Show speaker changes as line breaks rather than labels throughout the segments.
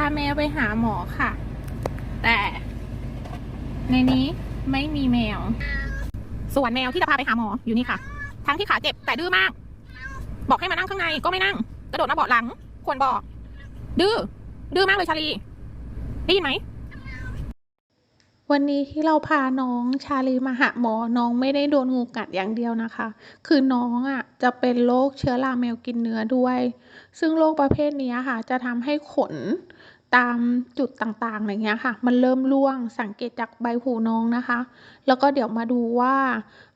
าแมวไปหาหมอค่ะ แต่ในนี้ไม่มีแมว ส่วนแมวที่จะพาไปหาหมออยู่นี่ค่ะ ทั้งที่ขาเจ็บแต่ดื้อมาก บอกให้มานั่งข้างในก็ไม่นั่ง กระโดดมาเบาะหลัง ควรบอก ดื้อ ดื้อมากเลยชาลี ได้ยินไหม วันนี้ที่เราพาน้องชาลีมาหาหมอ น้องไม่ได้โดนงูกัดอย่างเดียวนะคะ คือน้องอะจะเป็นโรคเชื้อราแมวกินเนื้อด้วย ซึ่งโรคประเภทนี้ค่ะ จะทำให้ขนตามจุดต่างๆอย่างเงี้ยค่ะ มันเริ่มร่วงสังเกตจากใบหูน้องนะคะ แล้วก็เดี๋ยวมาดูว่า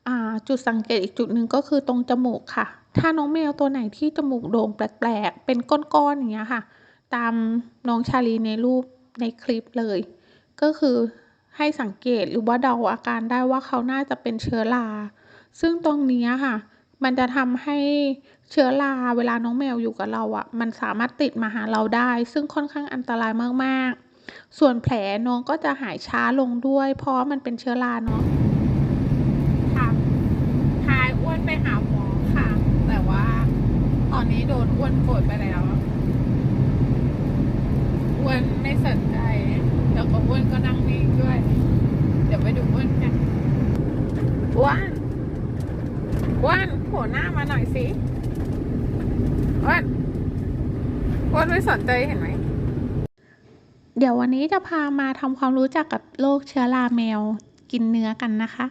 อ่าจุดสังเกตอีกจุดหนึ่งก็คือตรงจมูกค่ะ ถ้าน้องแมวตัวไหนที่จมูกโด่งแปลกๆ เป็นก้อนๆอย่างเงี้ยค่ะ ตามน้องชาลีในรูปในคลิปเลย ก็คือ ให้สังเกตหรือว่าเดาอาการได้ว่าเขาน่าจะเป็นเชื้อรา ซึ่งตรงนี้ค่ะ มันจะทำให้เชื้อราเวลาน้องแมวอยู่กับเราอะ มันสามารถติดมาหาเราได้ ซึ่งค่อนข้างอันตรายมากๆ ส่วนแผลน้องก็จะหายช้าลงด้วย เพราะมันเป็นเชื้อราเนาะค่ะพายอ้วนไปหาหมอค่ะ แต่ว่าตอนนี้โดนอ้วนกดไปแล้ว อ้วนไม่สนใจ แล้วก็อ้วนก็นั่งนิ่งด้วย เดี๋ยวไปดูอ้วนกันอ้วนอ้วนโผล่ หน้ามาหน่อยสิอ้วนอ้วนไม่สนใจเห็นไหม เดี๋ยววันนี้จะพามาทำความรู้จักกับโรคเชื้อราแมวกินเนื้อกันนะคะ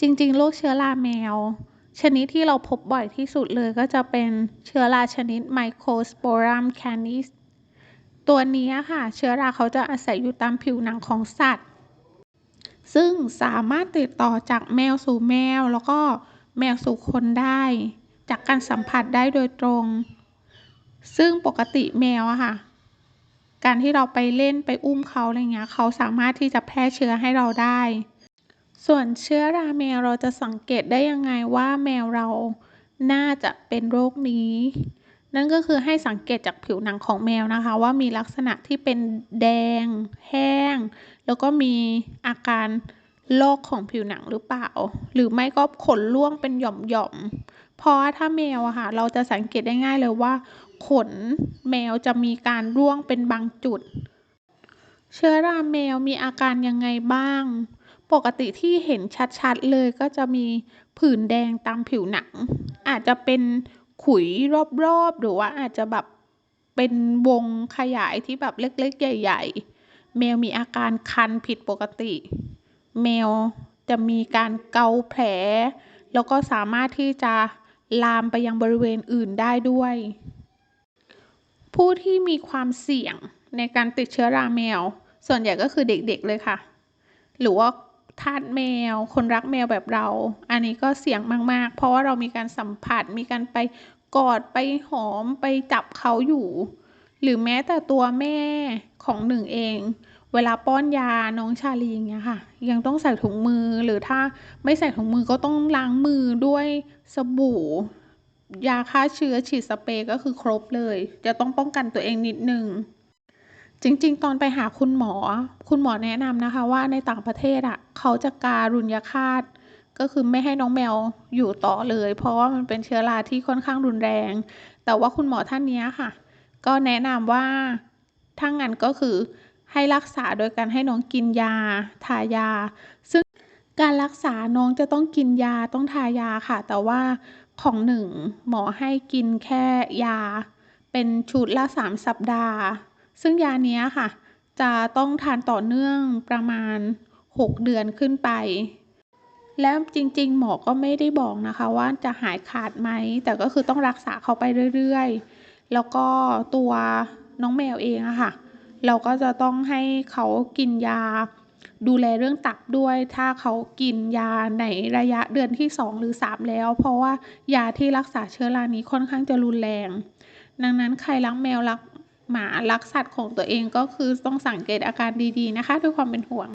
จริงๆโรคเชื้อราแมว ชนิดที่เราพบบ่อยที่สุดเลยก็จะเป็นเชื้อราชนิด Mycosporum canis ตัวนี้ค่ะ เชื้อราเขาจะอาศัยอยู่ตามผิวหนังของสัตว์ ซึ่งสามารถติดต่อจากแมวสู่แมวแล้วก็ แมวสู่คนได้ จากการสัมผัสได้โดยตรง ซึ่งปกติแมวอะค่ะ การที่เราไปเล่นไปอุ้มเขาอะไรเงี้ยเขาสามารถที่จะแพร่เชื้อให้เราได้ ส่วนเชื้อราแมวเราจะสังเกตได้ยังไงว่าแมวเราน่าจะเป็นโรคนี้ นั่นก็คือให้สังเกตจากผิวหนังของแมวนะคะ ว่ามีลักษณะที่เป็นแดง แห้ง แล้วก็มีอาการ ลอกของผิวหนังหรือเปล่า หรือไม่ก็ขนร่วงเป็นหย่อมๆ เพราะว่าถ้าแมวอะค่ะเราจะสังเกตได้ง่ายเลยว่า ขนแมวจะมีการร่วงเป็นบางจุด เชื้อราแมวมีอาการยังไงบ้าง ปกติที่เห็นชัดๆเลยก็จะมีผื่นแดงตามผิวหนัง อาจจะเป็นขุยรอบๆ หรือว่าอาจจะแบบเป็นวงขยายที่แบบเล็กๆ ใหญ่ ๆ แมวมีอาการคันผิดปกติ แมวจะมีการเกาแผล แล้วก็สามารถที่จะลามไปยังบริเวณอื่นได้ด้วย ผู้ที่มีความเสี่ยงในการติดเชื้อราแมว ส่วนใหญ่ก็คือเด็กๆเลยค่ะ หรือว่าทาสแมว คนรักแมวแบบเรา อันนี้ก็เสี่ยงมาก ๆ เพราะว่าเรามีการสัมผัส มีการไปกอด ไปหอม ไปจับเขาอยู่ หรือแม้แต่ตัวแม่ของหนึ่งเอง เวลาป้อนยาน้องชาลีอย่างเงี้ยค่ะ ยังต้องใส่ถุงมือหรือถ้าไม่ใส่ถุงมือก็ต้องล้างมือด้วยสบู่ ยาฆ่าเชื้อฉีดสเปรย์ก็คือครบเลย จะต้องป้องกันตัวเองนิดนึงจริงๆ ตอนไปหาคุณหมอ คุณหมอแนะนำนะคะว่าในต่างประเทศอะ เขาจะการุญยาฆาตก็คือไม่ให้น้องแมวอยู่ต่อเลย เพราะว่ามันเป็นเชื้อราที่ค่อนข้างรุนแรง แต่ว่าคุณหมอท่านนี้ค่ะ ก็แนะนำว่าถ้างั้นก็คือให้รักษาโดยการให้น้องกินยา ทายา ซึ่งการรักษาน้องจะต้องกินยาต้องทายาค่ะ แต่ว่าของหนึ่งหมอให้กินแค่ยา เป็นชุดละสามสัปดาห์ ซึ่งยาเนี้ยค่ะ จะต้องทานต่อเนื่องประมาณ 6 เดือนขึ้นไป แล้วจริง ๆ หมอก็ไม่ได้บอกนะคะ ว่าจะหายขาดไหม แต่ก็คือต้องรักษาเขาไปเรื่อย ๆ แล้วก็ตัวน้องแมวเองอะค่ะ เราก็จะต้องให้เขากินยา ดูแลเรื่องตับด้วย ถ้าเขากินยาในระยะเดือนที่ 2 หรือ 3 แล้ว เพราะว่ายาที่รักษาเชื้อรานี้ค่อนข้างจะรุนแรง ดังนั้นใครรักแมวรักหมารักสัตว์ของตัวเองก็คือต้องสังเกตอาการดีๆนะคะ ด้วยความเป็นห่วง